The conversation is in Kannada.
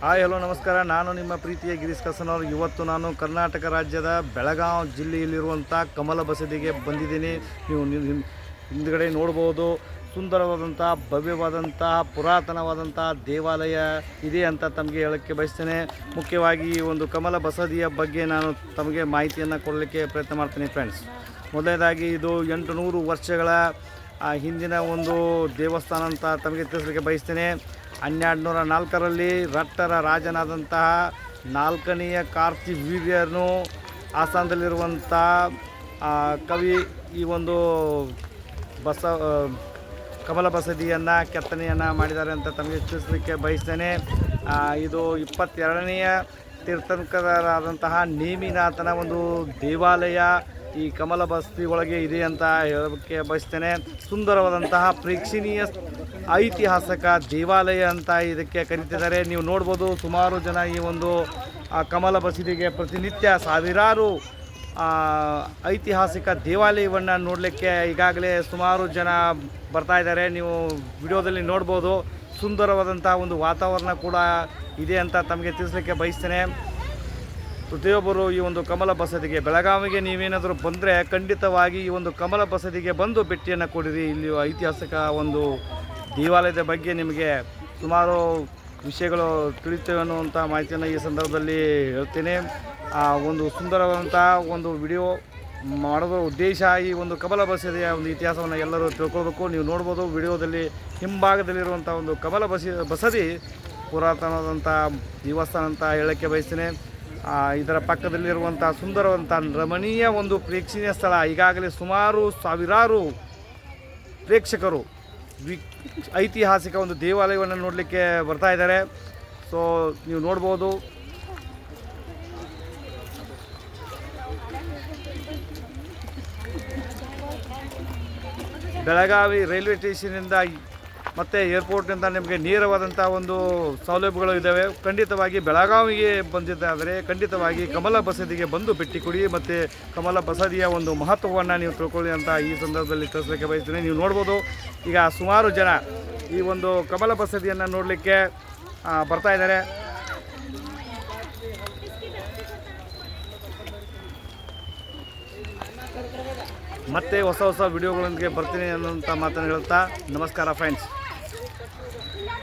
ಹಾಯ್, ಹಲೋ, ನಮಸ್ಕಾರ. ನಾನು ನಿಮ್ಮ ಪ್ರೀತಿಯ ಗಿರೀಶ್ ಕಸನವ್ರು. ಇವತ್ತು ನಾನು ಕರ್ನಾಟಕ ರಾಜ್ಯದ ಬೆಳಗಾವಿ ಜಿಲ್ಲೆಯಲ್ಲಿರುವಂಥ ಕಮಲ ಬಸದಿಗೆ ಬಂದಿದ್ದೀನಿ. ನೀವು ಹಿಂದ್ಗಡೆ ನೋಡ್ಬೋದು. ಸುಂದರವಾದಂಥ, ಭವ್ಯವಾದಂಥ, ಪುರಾತನವಾದಂಥ ದೇವಾಲಯ ಇದೆ ಅಂತ ತಮಗೆ ಹೇಳೋಕ್ಕೆ ಬಯಸ್ತೇನೆ. ಮುಖ್ಯವಾಗಿ ಈ ಒಂದು ಕಮಲ ಬಸದಿಯ ಬಗ್ಗೆ ನಾನು ತಮಗೆ ಮಾಹಿತಿಯನ್ನು ಕೊಡಲಿಕ್ಕೆ ಪ್ರಯತ್ನ ಮಾಡ್ತೀನಿ ಫ್ರೆಂಡ್ಸ್ ಮೊದಲನೇದಾಗಿ, ಇದು ಎಂಟು ನೂರು ವರ್ಷಗಳ ಹಿಂದಿನ ಒಂದು ದೇವಸ್ಥಾನ ಅಂತ ತಮಗೆ ತಿಳಿಸಲಿಕ್ಕೆ ಬಯಸ್ತೇನೆ. ಹನ್ನೆರಡು ನೂರ ನಾಲ್ಕರಲ್ಲಿ ರಟ್ಟರ ರಾಜನಾದಂತಹ ನಾಲ್ಕನೆಯ ಕಾರ್ತಿವೀರ್ಯನು ಆಸ್ಥಾನದಲ್ಲಿರುವಂಥ ಆ, ಕವಿ ಈ ಒಂದು ಬಸ ಕಮಲ ಬಸದಿಯನ್ನು ಕೆತ್ತನೆಯನ್ನು ಮಾಡಿದ್ದಾರೆ ಅಂತ ತಮಗೆ ತಿಳಿಸಲಿಕ್ಕೆ ಬಯಸ್ತೇನೆ. ಇದು ಇಪ್ಪತ್ತೆರಡನೆಯ ತೀರ್ಥಂಕರಾದಂತಹ ನೇಮಿನಾಥನ ಒಂದು ದೇವಾಲಯ ಈ ಕಮಲ ಬಸದಿ ಒಳಗೆ ಇದೆ ಅಂತ ಹೇಳೋಕ್ಕೆ ಬಯಸ್ತೇನೆ. ಸುಂದರವಾದಂತಹ ಪ್ರೇಕ್ಷಣೀಯ ಐತಿಹಾಸಿಕ ದೇವಾಲಯ ಅಂತ ಇದಕ್ಕೆ ಕರೀತಿದ್ದಾರೆ. ನೀವು ನೋಡ್ಬೋದು ಸುಮಾರು ಜನ ಈ ಒಂದು ಕಮಲ ಬಸದಿಗೆ ಪ್ರತಿನಿತ್ಯ ಸಾವಿರಾರು ಐತಿಹಾಸಿಕ ದೇವಾಲಯವನ್ನು ನೋಡಲಿಕ್ಕೆ ಈಗಾಗಲೇ ಸುಮಾರು ಜನ ಬರ್ತಾ ಇದ್ದಾರೆ. ನೀವು ವಿಡಿಯೋದಲ್ಲಿ ನೋಡ್ಬೋದು ಸುಂದರವಾದಂಥ ಒಂದು ವಾತಾವರಣ ಕೂಡ ಇದೆ ಅಂತ ತಮಗೆ ತಿಳಿಸ್ಲಿಕ್ಕೆ ಬಯಸ್ತೇನೆ. ಪ್ರತಿಯೊಬ್ಬರು ಈ ಒಂದು ಕಮಲ ಬಸದಿಗೆ, ಬೆಳಗಾವಿಗೆ ನೀವೇನಾದರೂ ಬಂದರೆ ಖಂಡಿತವಾಗಿ ಈ ಒಂದು ಕಮಲ ಬಸದಿಗೆ ಬಂದು ಭೇಟಿಯನ್ನು ಕೊಡಿರಿ. ಇಲ್ಲಿ ಐತಿಹಾಸಿಕ ಒಂದು ದೇವಾಲಯದ ಬಗ್ಗೆ ನಿಮಗೆ ಸುಮಾರು ವಿಷಯಗಳು ತಿಳಿತೇವೆ ಅನ್ನುವಂಥ ಮಾಹಿತಿಯನ್ನು ಈ ಸಂದರ್ಭದಲ್ಲಿ ಹೇಳ್ತೇನೆ. ಒಂದು ಸುಂದರವಾದಂಥ ಒಂದು ವಿಡಿಯೋ ಮಾಡೋದು ಉದ್ದೇಶ ಈ ಒಂದು ಕಬಲ ಬಸದಿಯ ಒಂದು ಇತಿಹಾಸವನ್ನು ಎಲ್ಲರೂ ತಿಳ್ಕೊಳ್ಬೇಕು. ನೀವು ನೋಡ್ಬೋದು ವಿಡಿಯೋದಲ್ಲಿ ಹಿಂಭಾಗದಲ್ಲಿರುವಂಥ ಒಂದು ಕಬಲ ಬಸಿ, ಬಸದಿ ಪುರಾತನವಾದಂಥ ದೇವಸ್ಥಾನ ಅಂತ ಹೇಳೋಕ್ಕೆ ಬಯಸ್ತೇನೆ. ಇದರ ಪಕ್ಕದಲ್ಲಿರುವಂಥ ಸುಂದರವಂಥ ರಮಣೀಯ ಒಂದು ಪ್ರೇಕ್ಷಣೀಯ ಸ್ಥಳ. ಈಗಾಗಲೇ ಸುಮಾರು ಸಾವಿರಾರು ಪ್ರೇಕ್ಷಕರು ವಿ ಐತಿಹಾಸಿಕ ಒಂದು ದೇವಾಲಯವನ್ನು ನೋಡಲಿಕ್ಕೆ ಬರ್ತಾ ಇದ್ದಾರೆ. ಸೊ ನೀವು ನೋಡ್ಬೋದು. ಬೆಳಗಾವಿ ರೈಲ್ವೆ ಸ್ಟೇಷನಿಂದ ಮತ್ತು ಏರ್ಪೋರ್ಟ್ನಿಂದ ನಿಮಗೆ ನೇರವಾದಂಥ ಒಂದು ಸೌಲಭ್ಯಗಳು ಇದ್ದಾವೆ ಖಂಡಿತವಾಗಿ ಬೆಳಗಾವಿಗೆ ಬಂದಿದ್ದಾದರೆ ಖಂಡಿತವಾಗಿ ಕಮಲ ಬಸದಿಗೆ ಬಂದು ಭೇಟಿ ಕೊಡಿ ಮತ್ತು ಕಮಲ ಬಸದಿಯ ಒಂದು ಮಹತ್ವವನ್ನು ನೀವು ತಿಳ್ಕೊಳ್ಳಿ ಅಂತ ಈ ಸಂದರ್ಭದಲ್ಲಿ ತಿಳಿಸ್ಲಿಕ್ಕೆ ಬಯಸ್ತೀನಿ. ನೀವು ನೋಡ್ಬೋದು ಈಗ ಸುಮಾರು ಜನ ಈ ಒಂದು ಕಮಲ ಬಸದಿಯನ್ನು ನೋಡಲಿಕ್ಕೆ ಬರ್ತಾ ಇದ್ದಾರೆ. ಮತ್ತೆ ಹೊಸ ಹೊಸ ವಿಡಿಯೋಗಳೊಂದಿಗೆ ಬರ್ತೀನಿ ಅನ್ನೋಂಥ ಮಾತನ್ನು ಹೇಳ್ತಾ ನಮಸ್ಕಾರ ಫ್ರೆಂಡ್ಸ್